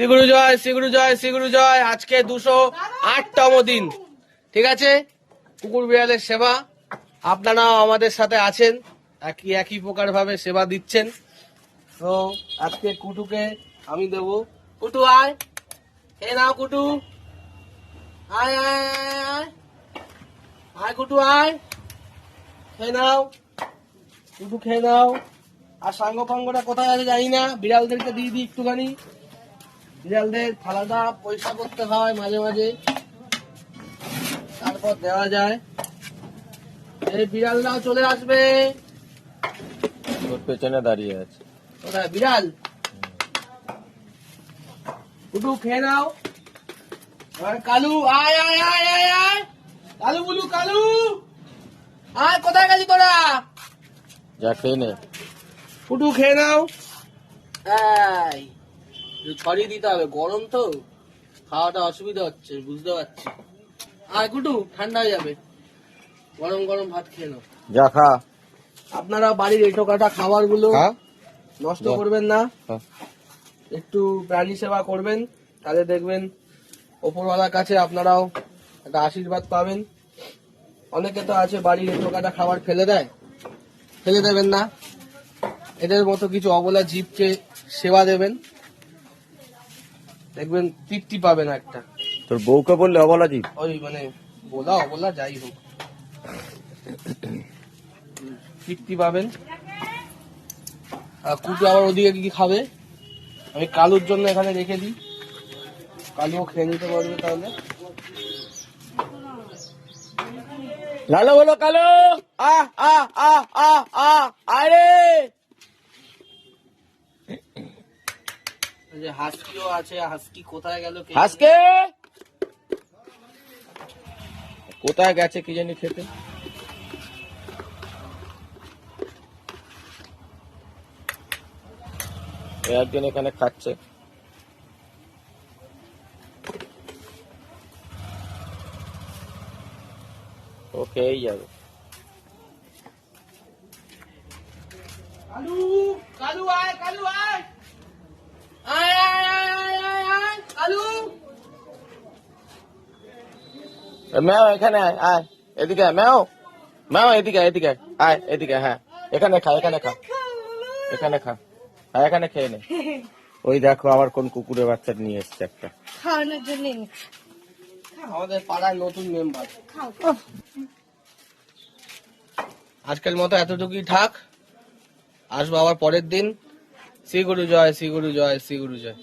শ্রীগুরু জয় শ্রীগুরু জয় শ্রীগুরু জয়। আজকে দুশো আটতম দিন। ঠিক আছে? কুকুর বিড়ালের সেবা। আপনারাও আমাদের সাথে আছেন। একই একই প্রকার ভাবে সেবা দিচ্ছেন। তো আজকে কুটুকে আমি দেব। কুটু, আয়। এ নাও কুটু। আয় আয় আয় আয়। কুটু, আয়। খেয়ে নাও। কুটু, খেয়ে নাও। আর সাঙ্গ ফাঙ্গটা কোথায় আছে জানি না। বিড়ালদেরকে দিয়ে দিই একটুখানি। বিড়ালদের থালাটা পরিষ্কার করতে হয় মাঝে মাঝে। তারপর দেওয়া যায়। এই বিড়ালরাও চলে আসবে। তোর পেছনে দাঁড়িয়ে আছে। বিড়াল। কুটু খেয়ে নাও। এবার কালু আয় আয় আয় আয় আয়। কালু বুলু কালু। আয় কোথায় গেছি তোরা? যা খেয়ে নে। কুটু খেয়ে নাও। একটু ছড়িয়ে দিতে হবে। গরম তো? খাওয়াটা অসুবিধা হচ্ছে বুঝতে পারছি। আয় কুটু ঠান্ডা হয়ে যাবে। গরম গরম ভাত খেয়ে নাও। যা খা। আপনারা বাড়ির এটো কাটা খাবারগুলো নষ্ট করবেন না। একটু প্রাণী সেবা করবেন তাহলে দেখবেন ওপরওয়ালার কাছে আপনারাও একটা আশীর্বাদ পাবেন। অনেকে তো আছে বাড়ির এটো কাটা খাবার ফেলে দেয়। ফেলে দেবেন না। এদের মতো কিছু অবলা জীবকে সেবা দেবেন। দেখবেন তৃপ্তি পাবেন একটা। তোর বউকে বললে অবলা জীব ওই মানে বলা অবলা যাই হোক। তৃপ্তি পাবেন। আর কুটু আবার ওদিকে কি খাবে? আমি কালুর জন্য এখানে রেখে দিই। কালুও খেয়ে নিতে পারবে তাহলে। লালো বলো কালো। আ আ আ আ আ আরে যে হাস্কিও আছে হাস্কি কোথায় গেল কে কোথায় গেছে কি জানি খেতে? একজন এখানে খাচ্ছে। ও খেয়েই যাবে। কালু কালু আয় কালু আয়! আয় আয় আয় আয় আয় কালু ম্যাও এখানে আয় আয় এদিকে ম্যাও। ম্যাও এদিকে এদিকে আয়। আয় এদিকে হ্যাঁ। এখানে খা এখানে খা। এখানে খা। হ্যাঁ এখানে খেয়ে নে। ওই দেখো আবার কোন কুকুরের বাচ্চা নিয়ে এসছে একটা। খাওয়ানোর জন্য আমাদের পাড়ার নতুন মেম্বার আজকের মতো এতটুকুই থাক। আসব আবার পরের দিন। শ্রী গুরু জয় শ্রী গুরু জয় শ্রী গুরু জয়।